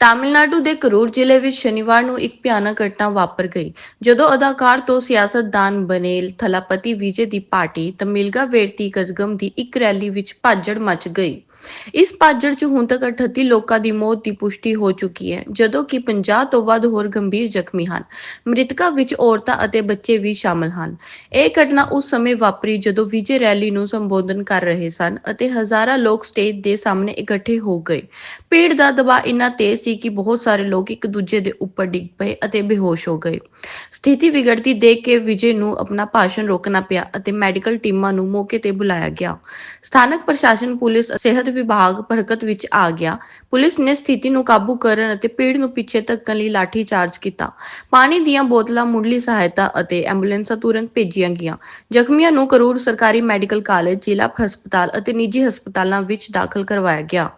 ਤਾਮਿਲਨਾਡੂ ਦੇ ਕਰੂਰ ਜ਼ਿਲ੍ਹੇ ਵਿੱਚ ਸ਼ਨੀਵਾਰ ਨੂੰ ਇੱਕ ਭਿਆਨਕ ਘਟਨਾ ਵਾਪਰ ਗਈ, ਜਦੋਂ ਅਦਾਕਾਰ ਤੋਂ ਸਿਆਸਤਦਾਨ ਬਣੇ ਥਲਾਪਤੀ ਵਿਜੇ ਦੀ ਪਾਰਟੀ ਤਮਿਲਗਾ ਵੇਰਤੀ ਕਜ਼ਗਮ ਦੀ ਇੱਕ ਰੈਲੀ ਵਿੱਚ ਭਾਜੜ ਮਚ ਗਈ। ਇਸ ਭਾਜੜ 'ਚ ਹੁਣ ਤੱਕ 38 ਲੋਕਾਂ ਦੀ ਮੌਤ ਦੀ ਪੁਸ਼ਟੀ ਹੋ ਚੁੱਕੀ ਹੈ, ਜਦੋਂ ਕਿ 50 ਤੋਂ ਵੱਧ ਹੋਰ ਗੰਭੀਰ ਜ਼ਖਮੀ ਹਨ। ਮ੍ਰਿਤਕਾਂ ਵਿੱਚ ਔਰਤਾਂ ਅਤੇ ਬੱਚੇ ਵੀ ਸ਼ਾਮਲ ਹਨ। ਇਹ ਘਟਨਾ ਉਸ ਸਮੇਂ ਵਾਪਰੀ ਜਦੋਂ ਵਿਜੇ ਰੈਲੀ ਨੂੰ ਸੰਬੋਧਨ ਕਰ ਰਹੇ ਸਨ ਅਤੇ ਹਜ਼ਾਰਾਂ ਲੋਕ ਸਟੇਜ ਦੇ ਸਾਹਮਣੇ ਇਕੱਠੇ ਹੋ ਗਏ। ਭੀੜ ਦਾ ਦਬਾਅ ਇੰਨਾ ਤੇਜ਼ ਸੀ ਕਿ ਬਹੁਤ ਸਾਰੇ ਲੋਕ ਇੱਕ ਦੂਜੇ ਦੇ ਉੱਪਰ ਡਿੱਗ ਪਏ ਅਤੇ ਬੇਹੋਸ਼ ਹੋ ਗਏ। ਸਥਿਤੀ ਵਿਗੜਦੀ ਦੇਖ ਕੇ ਵਿਜੇ ਨੂੰ ਆਪਣਾ ਭਾਸ਼ਣ ਰੋਕਣਾ ਪਿਆ ਅਤੇ ਮੈਡੀਕਲ ਟੀਮਾਂ ਨੂੰ ਮੌਕੇ ਤੇ ਬੁਲਾਇਆ ਗਿਆ। ਸਥਾਨਕ ਪ੍ਰਸ਼ਾਸਨ, ਪੁਲਿਸ, ਸਿਹਤ ਵਿਭਾਗ ਹਰਕਤ ਵਿੱਚ ਆ ਗਿਆ। ਪੁਲਿਸ ਨੇ ਸਥਿਤੀ ਨੂੰ ਕਾਬੂ ਕਰਨ ਅਤੇ ਭੀੜ ਨੂੰ ਪਿੱਛੇ ਧੱਕਣ ਲਈ ਲਾਠੀ ਚਾਰਜ ਕੀਤਾ। ਪਾਣੀ ਦੀਆਂ ਬੋਤਲਾਂ, ਮੁੱਢਲੀ ਸਹਾਇਤਾ ਅਤੇ ਐਂਬੂਲੈਂਸਾਂ ਤੁਰੰਤ ਭੇਜੀਆਂ ਗਈਆਂ। ਜ਼ਖਮੀਆਂ ਨੂੰ ਕਰੂਰ ਸਰਕਾਰੀ ਮੈਡੀਕਲ ਕਾਲਜ, ਜ਼ਿਲ੍ਹਾ ਹਸਪਤਾਲ ਅਤੇ ਨਿੱਜੀ ਹਸਪਤਾਲਾਂ ਵਿੱਚ ਦਾਖਲ ਕਰਵਾਇਆ ਗਿਆ।